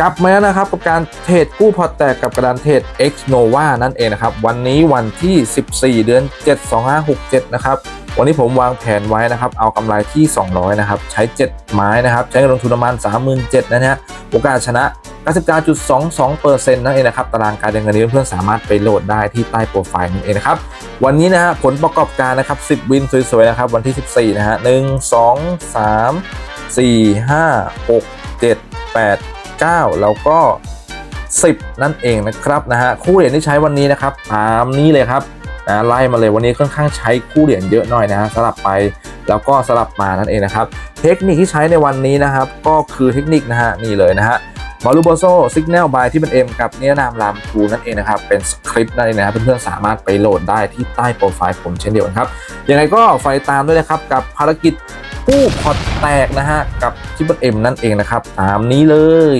กลับมาแล้วนะครับกับการเทรดกู้พอแตกกับกระดานเทรด X Nova นั่นเองนะครับ วันนี้วันที่ 14 เดือน 7 2567 นะครับ วันนี้ผมวางแผนไว้นะครับ เอากำไรที่ 200 นะครับ ใช้ 7 ไม้นะครับ ใช้เงินลงทุนประมาณ 37,000นะฮะโอกาสชนะ 99.22%นั่นเองนะครับ ตารางการเงินนี้เพื่อนๆสามารถไปโหลดได้ที่ใต้โปรไฟล์นั่นเองนะครับ วันนี้นะฮะผลประกอบการนะครับ 10 วินสวยๆนะครับ วันที่ 14 นะฮะ 1 2 3 4 5 6 7 8 9 แล้วก็ 10 นั่นเองนะครับนะฮะคู่เหรียญที่ใช้วันนี้นะครับตามนี้เลยครับนะไล่มาเลยวันนี้ค่อนข้างใช้คู่เหรียญเยอะหน่อยนะฮะสลับไปแล้วก็สลับมานั่นเองนะครับ เทคนิคที่ใช้ในวันนี้นะครับ ก็คือเทคนิคนะฮะนี่เลยนะฮะมารูโบโซสิกแนลบายที่เป็น M กับเนื้อนามลามทูนั่นเองนะครับ เป็นสคริปต์นั่นเองนะครับ เพื่อนๆสามารถไปโหลดได้ที่ใต้โปรไฟล์ผมเช่นเดียวกันครับยังไงก็ไฟตามด้วยนะครับ กับภารกิจ กู้พอแตกนะฮะ กับทิปเปิลเอ็มนั่นเองนะครับ ตามนี้เลย